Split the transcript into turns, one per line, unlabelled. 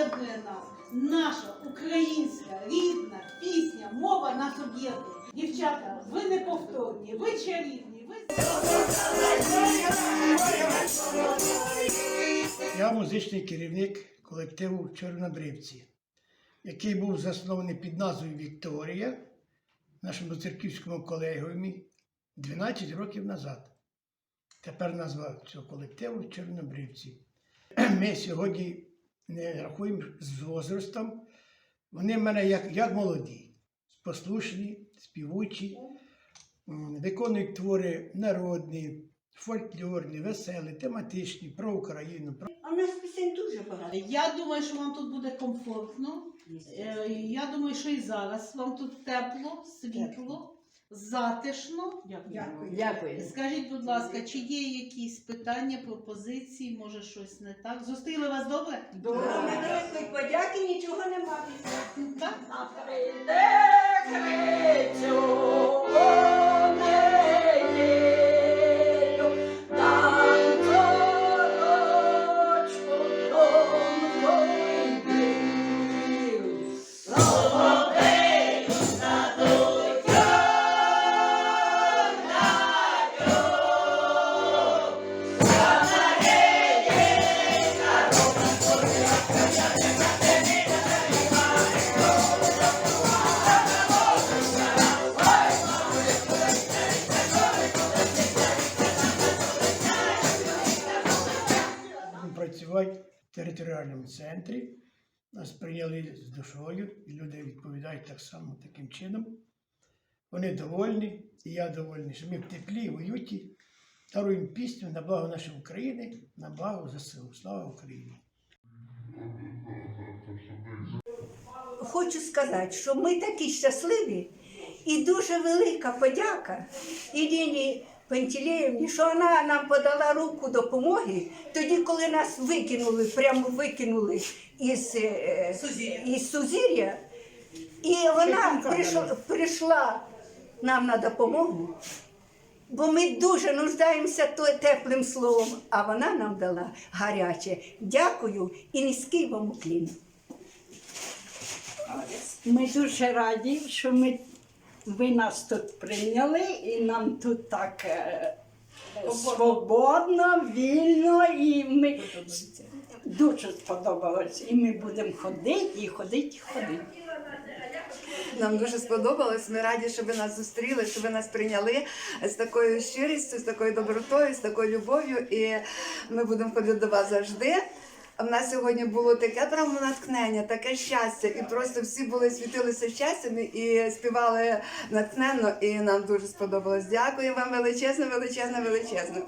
об'єднує нас. Наша українська рідна пісня, мова нас об'єднує. Дівчата, ви неповторні, ви чарівні, ви.
Я музичний керівник колективу Чорнобривці, який був заснований під назвою Вікторія нашому церківському колегіумі 12 років назад. Тепер назва цього колективу Чорнобривці. Ми сьогодні не рахуємо з возрастом. Вони в мене як, як молоді, послушні, співучі, виконують твори народні, фольклорні, веселі, тематичні, про Україну, про
А в нас пісень дуже багато.
Я думаю, що вам тут буде комфортно. Е, Я думаю, що і зараз вам тут тепло, світло, затишно.
Дякую.
Дякую.
Скажіть, будь ласка, чи є якісь питання, пропозиції, може щось не так? Зустріли вас добре?
Добре. великої подяки нічого немає.
Так?
Працювати в територіальному центрі. Нас прийняли з душою, і люди відповідають так само таким чином. Вони довольні, і я довольний, що ми в теплі, в уюті даруємо пісню на благо нашої України, на благо ЗСУ. Слава Україні!
Хочу сказати, що ми такі щасливі і дуже велика подяка Ірині Пантелеївні, що вона нам подала руку допомоги тоді, коли нас викинули, прямо викинули із, е, із Сузір'я. І вона прийшла, прийшла нам на допомогу, бо ми дуже нуждаємося теплим словом, а вона нам дала гаряче. Дякую і низький вам уклін.
Ми дуже раді, що ми, ви нас тут прийняли і нам тут так е, свободно, вільно, і ми дуже сподобалось. І ми будемо ходити, і ходити, і ходити.
Нам дуже сподобалось. Ми раді, що ви нас зустріли, що ви нас прийняли з такою щирістю, з такою добротою, з такою любов'ю. І ми будемо ходити до вас завжди. А в нас сьогодні було таке прямо натхнення, таке щастя, і просто всі були світилися щастям і співали натхненно, і нам дуже сподобалось. Дякую вам величезно, величезно, величезно.